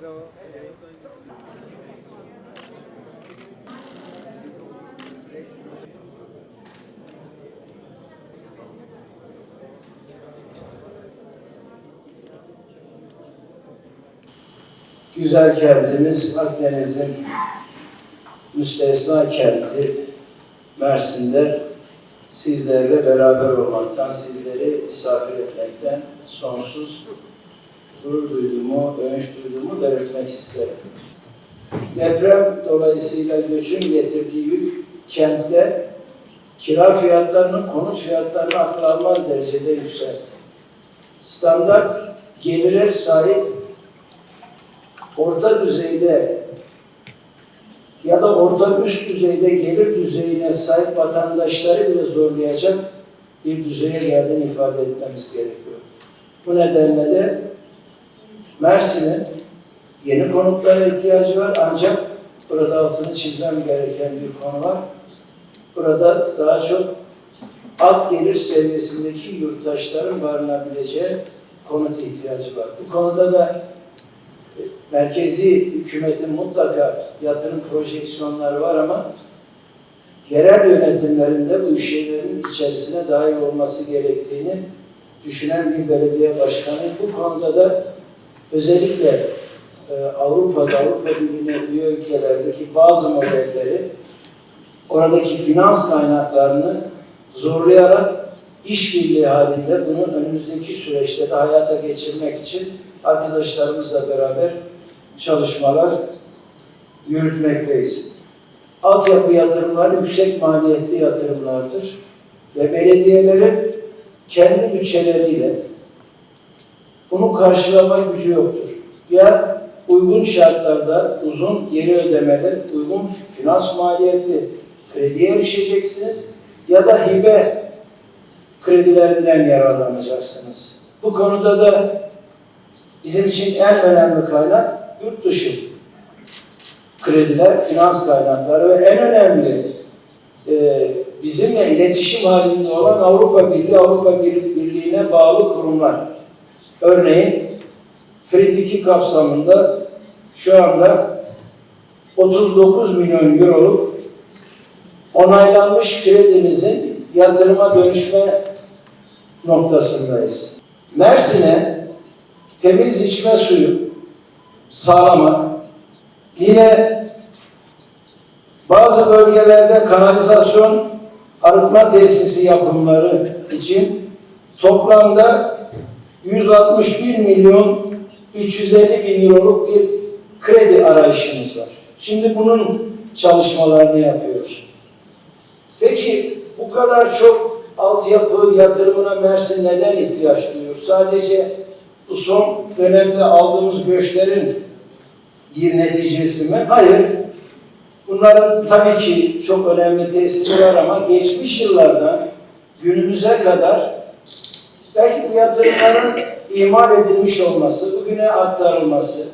Hello. Güzel kentimiz Akdeniz'in müstesna kenti Mersin'de sizlerle beraber olmaktan, sizleri misafir etmekten sonsuz gurur duyduğumu, övünç duyduğumu belirtmek isterim. Deprem dolayısıyla göçün getirdiği yük kentte kira fiyatlarının konut fiyatlarını akıl almaz derecede yükseltti. Standart gelire sahip orta düzeyde ya da orta üst düzeyde gelir düzeyine sahip vatandaşları bile zorlayacak bir düzeye geldiğini ifade etmemiz gerekiyor. Bu nedenle de Mersin'in yeni konutlara ihtiyacı var ancak burada altını çizmem gereken bir konu var. Burada daha çok alt gelir seviyesindeki yurttaşların barınabileceği konut ihtiyacı var. Bu konuda da merkezi hükümetin mutlaka yatırım projeksiyonları var ama yerel yönetimlerinde bu şeylerin içerisine dahil olması gerektiğini düşünen bir belediye başkanı. Bu konuda da özellikle e, Avrupa'da, Avrupa Birliği'ne üye ülkelerdeki bazı modelleri oradaki finans kaynaklarını zorlayarak işbirliği halinde bunu önümüzdeki süreçte de hayata geçirmek için arkadaşlarımızla beraber çalışmalar yürütmekteyiz. Altyapı yatırımları yüksek maliyetli yatırımlardır ve belediyelerin kendi bütçeleriyle bunu karşılama gücü yoktur. Ya uygun şartlarda uzun geri ödemeler, uygun finans maliyetli krediye erişeceksiniz ya da hibe kredilerinden yararlanacaksınız. Bu konuda da bizim için en önemli kaynak yurt dışı krediler, finans kaynakları ve en önemli e, bizimle iletişim halinde olan Avrupa Birliği, Avrupa Birliği'ne bağlı kurumlar. Örneğin FRIT 2 kapsamında şu anda 39 milyon euroluk onaylanmış kredimizin yatırıma dönüşme noktasındayız. Mersin'e temiz içme suyu sağlamak, yine bazı bölgelerde kanalizasyon arıtma tesisi yapımları için toplamda 161 milyon 350 bin euroluk bir kredi arayışımız var. Şimdi bunun çalışmalarını yapıyoruz. Peki bu kadar çok altyapı yatırımına Mersin neden ihtiyaç duyuyor? Sadece bu son dönemde aldığımız göçlerin bir neticesi mi? Hayır. Bunların tabii ki çok önemli tesiri var ama geçmiş yıllardan günümüze kadar belki bu yatırımların imal edilmiş olması, bugüne aktarılması,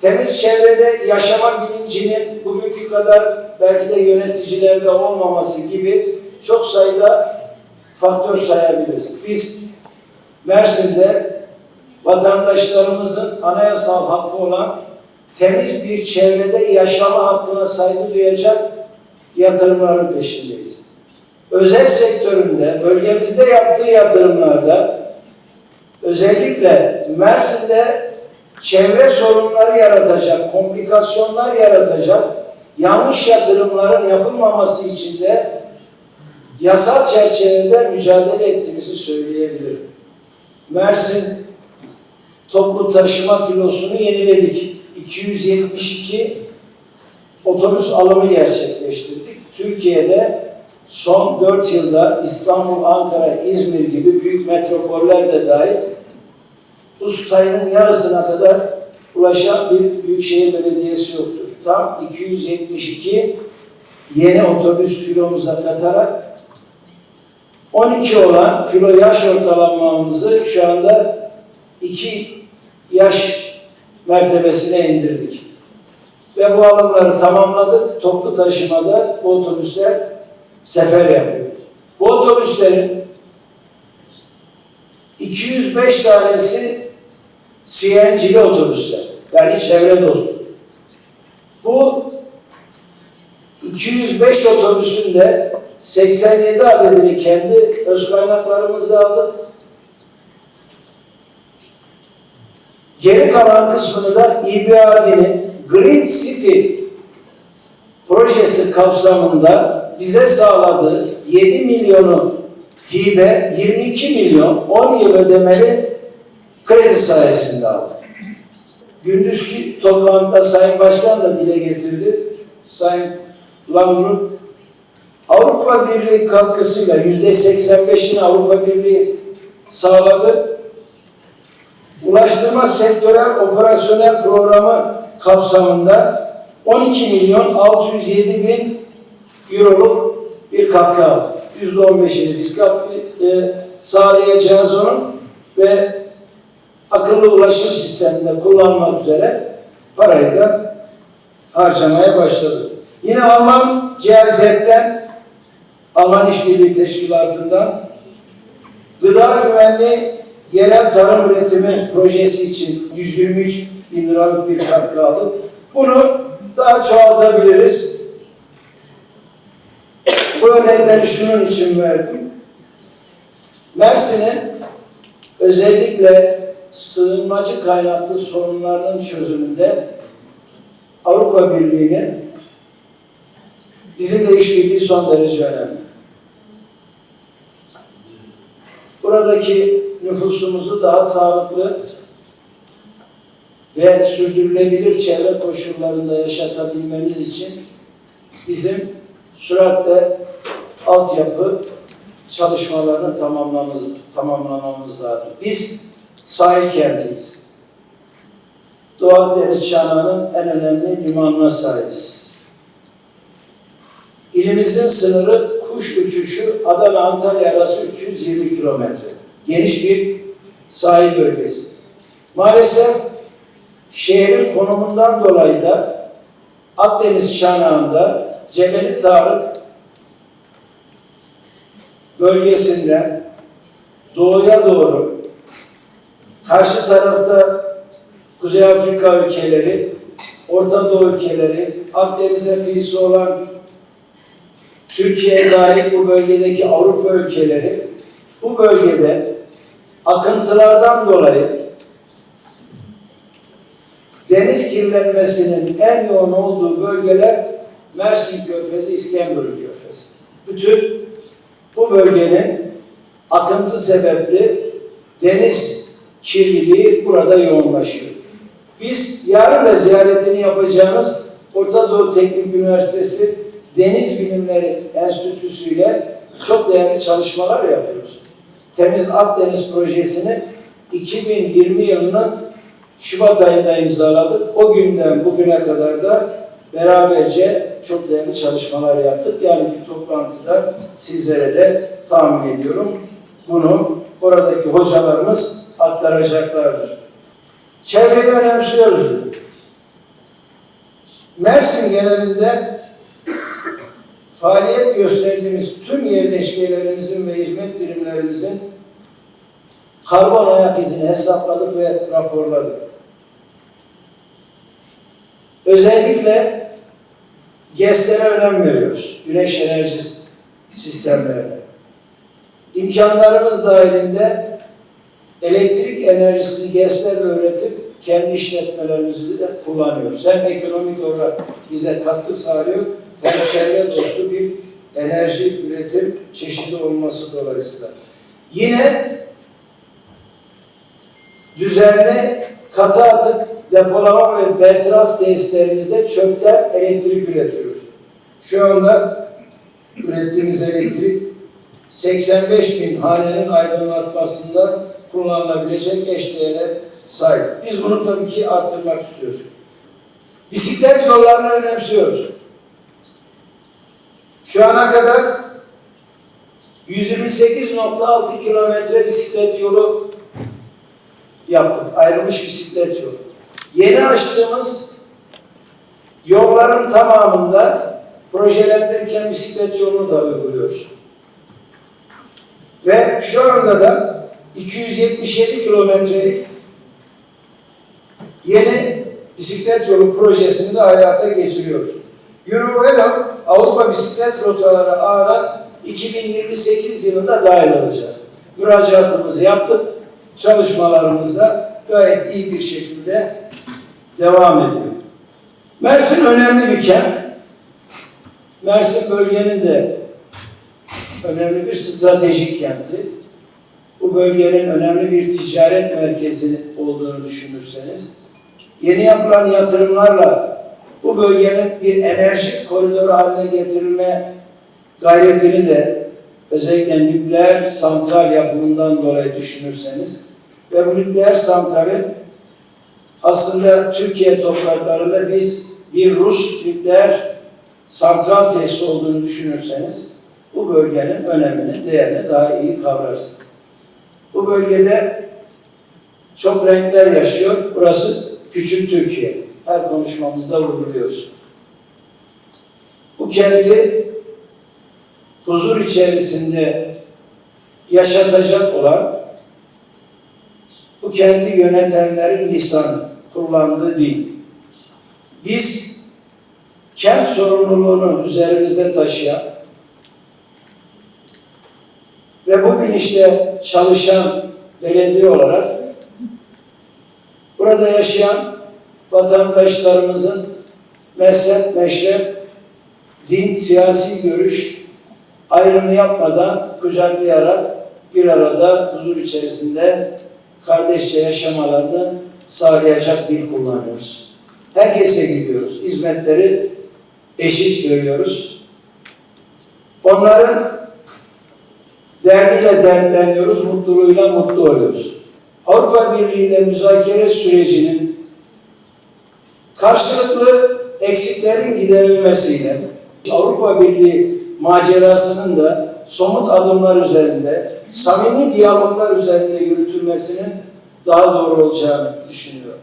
temiz çevrede yaşama bilincinin bugünkü kadar belki de yöneticilerde olmaması gibi çok sayıda faktör sayabiliriz. Biz Mersin'de vatandaşlarımızın anayasal hakkı olan temiz bir çevrede yaşama hakkına saygı duyacak yatırımların peşindeyiz. Özel sektöründe, bölgemizde yaptığı yatırımlarda özellikle Mersin'de çevre sorunları yaratacak, komplikasyonlar yaratacak yanlış yatırımların yapılmaması için de yasal çerçevede mücadele ettiğimizi söyleyebilirim. Mersin toplu taşıma filosunu yeniledik. 272 otobüs alımı gerçekleştirdik. Türkiye'de son 4 yılda İstanbul, Ankara, İzmir gibi büyük metropoller de dahil bu sayının yarısına kadar ulaşan bir büyükşehir belediyesi yoktur. Tam 272 yeni otobüs filomuza katarak 12 olan filo yaş ortalamamızı şu anda 2 yaş mertebesine indirdik. Ve bu alımları tamamladık. Toplu taşımada bu otobüsler sefer yapıyor. Bu otobüslerin 205 tanesi CNG'li otobüsler. Yani çevre dostu. Bu 205 otobüsün de 87 adedini kendi öz kaynaklarımızla aldık. Geri kalan kısmını da İBRD'nin Green City projesi kapsamında bize sağladığı 7 milyonu hibe, 22 milyon 10 yıl ödemeli kredi sayesinde aldık. Gündüzki toplantıda Sayın Başkan da dile getirdi. Sayın Langrun Avrupa Birliği katkısıyla yüzde 85'ini Avrupa Birliği sağladı. Ulaştırma Sektörel Operasyonel Programı kapsamında 12 milyon 607 bin euroluk bir katkı. Yüzde 15'ini biz katkı e, sağlayacağız onun ve akıllı ulaşım sisteminde kullanmak üzere parayı da harcamaya başladı. Yine Alman GIZ'den, Alman İşbirliği Teşkilatı'ndan gıda güvenliği yerel tarım üretimi projesi için 123 bin liralık bir katkı aldık. Bunu daha çoğaltabiliriz. Bu örnekleri şunun için verdim. Mersin'in özellikle sığınmacı kaynaklı sorunlarının çözümünde Avrupa Birliği'nin bizimle işbirliği son derece önemli. Buradaki nüfusumuzu daha sağlıklı ve sürdürülebilir çevre koşullarında yaşatabilmemiz için bizim süratle altyapı çalışmalarını tamamlamamız, tamamlamamız lazım. Biz sahil kentiyiz. Doğu Akdeniz çanağının en önemli limanına sahibiz. İlimizin sınırı kuş uçuşu Adana-Antalya arası 320 kilometre. Geniş bir sahil bölgesi. Maalesef şehrin konumundan dolayı da Akdeniz çanağında Cebeli Tarık bölgesinden doğuya doğru karşı tarafta Kuzey Afrika ülkeleri, Orta Doğu ülkeleri, Akdeniz'e kıyısı olan Türkiye'ye dahil bu bölgedeki Avrupa ülkeleri bu bölgede akıntılardan dolayı deniz kirlenmesinin en yoğun olduğu bölgeler Mersin Körfezi, İskenderun Körfezi. Bütün bu bölgenin akıntı sebepli deniz kirliliği burada yoğunlaşıyor. Biz yarın da ziyaretini yapacağımız Orta Doğu Teknik Üniversitesi Deniz Bilimleri Enstitüsü ile çok değerli çalışmalar yapıyoruz. Temiz Akdeniz projesini 2020 yılının Şubat ayında imzaladık. O günden bugüne kadar da beraberce çok değerli çalışmalar yaptık. Yani bir toplantıda sizlere de tahmin ediyorum. Bunu oradaki hocalarımız aktaracaklardır. Çevreyi önemsiyoruz. Mersin genelinde faaliyet gösterdiğimiz tüm yerleşkelerimizin ve hizmet birimlerimizin karbon ayak izini hesapladık ve raporladık. Özellikle GES'lere önem veriyoruz. Güneş enerji sistemlerine. İmkanlarımız dahilinde elektrik enerjisini GES'lerle üretip kendi işletmelerimizi de kullanıyoruz. Hem ekonomik olarak bize katkı sağlıyor çevre dostu bir enerji üretim çeşidi olması dolayısıyla. Yine düzenli katı atık depolama ve bertaraf tesislerimizde çöpten elektrik üretiyoruz. Şu anda ürettiğimiz elektrik 85 bin hanenin aydınlatmasında kullanılabilecek eşdeğere sahip. Biz bunu tabii ki arttırmak istiyoruz. Bisiklet yollarını önemsiyoruz. Şu ana kadar 128.6 kilometre bisiklet yolu yaptık. Ayrılmış bisiklet yolu. Yeni açtığımız yolların tamamında projelendirirken bisiklet yolunu da uyguluyoruz. Ve şu anda da 277 kilometrelik yeni bisiklet yolu projesini de hayata geçiriyoruz. Eurovelo Avrupa Bisiklet Rotaları ağına 2028 yılında dahil olacağız. Müracaatımızı yaptık. Çalışmalarımız da gayet iyi bir şekilde devam ediyor. Mersin önemli bir kent. Mersin bölgenin de önemli bir stratejik kenti. Bu bölgenin önemli bir ticaret merkezi olduğunu düşünürseniz, yeni yapılan yatırımlarla bu bölgenin bir enerji koridoru haline getirilme gayretini de özellikle nükleer santral yapımından dolayı düşünürseniz ve bu nükleer santrali aslında Türkiye topraklarında biz bir Rus nükleer santral tesisi olduğunu düşünürseniz bu bölgenin önemini, değerini daha iyi kavrarsınız. Bu bölgede çok renkler yaşıyor. Burası küçük Türkiye. Her konuşmamızda vurguluyoruz. Bu kenti huzur içerisinde yaşatacak olan bu kenti yönetenlerin lisanı, kullandığı dil. Biz kent sorumluluğunu üzerimizde taşıyan ve bu bilinçle çalışan belediye olarak burada yaşayan vatandaşlarımızın mezhep, meşrep, din, siyasi görüş ayrımı yapmadan kucaklayarak bir arada huzur içerisinde kardeşçe yaşamalarını sağlayacak dil kullanıyoruz. Herkese gidiyoruz. Hizmetleri eşit görüyoruz. Onların derdiyle dertleniyoruz, mutluluğuyla mutlu oluyoruz. Avrupa Birliği ile müzakere sürecinin karşılıklı eksiklerin giderilmesiyle Avrupa Birliği macerasının da somut adımlar üzerinde, samimi diyaloglar üzerinde yürütülmesinin daha doğru olacağını düşünüyorum.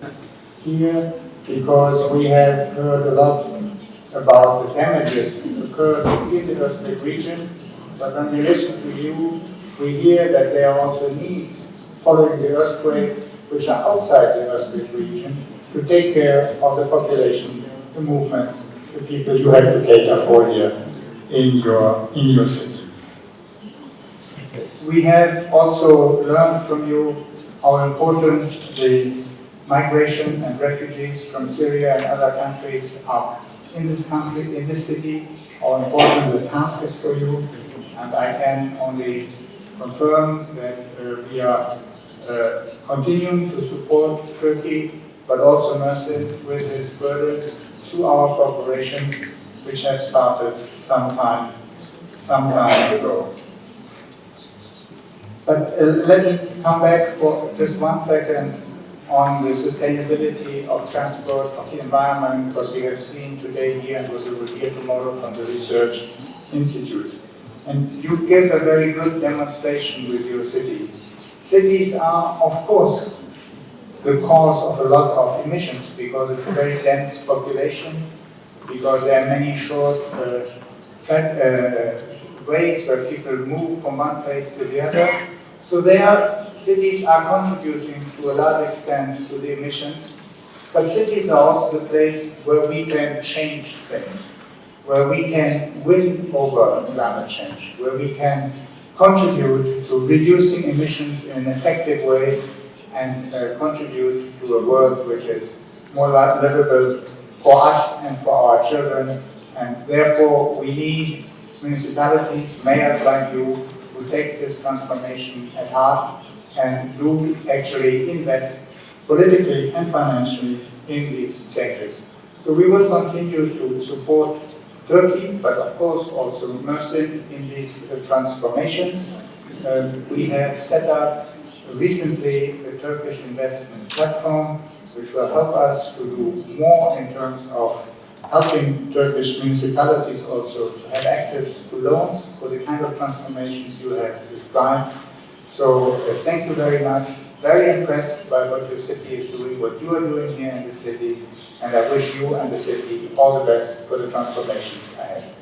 here because we have heard a lot about the damages occurred in the earthquake region. But when we listen to you, we hear that there are also needs following the earthquake which are outside the earthquake region to take care of the population, the movements, the people you have to cater for here in your, in your city. We have also learned from you how important the migration and refugees from Syria and other countries are in this country, in this city, how important the task is for you. And I can only confirm that uh, we are uh, continuing to support Turkey, but also Mersin with this burden through our corporations, which have started some time, some time ago. But uh, let me come back for just one second on the sustainability of transport, of the environment, what we have seen today here and what we will hear tomorrow from the Research Institute. And you gave a very good demonstration with your city. Cities are, of course, the cause of a lot of emissions because it's a very dense population, because there are many short uh, uh, ways where people move from one place to the other. So cities are contributing to a large extent to the emissions, but cities are also the place where we can change things, where we can win over climate change, where we can contribute to reducing emissions in an effective way and uh, contribute to a world which is more livable for us and for our children. And therefore, we need municipalities, mayors like you, who take this transformation at heart and do actually invest politically and financially in these changes. So we will continue to support Turkey, but of course also Mersin in these uh, transformations. Um, we have set up recently the Turkish investment platform which will help us to do more in terms of helping Turkish municipalities also to have access to loans for the kind of transformations you have described. So uh, thank you very much very impressed by what your city is doing, what you are doing here in the city, and I wish you and the city all the best for the transformations ahead.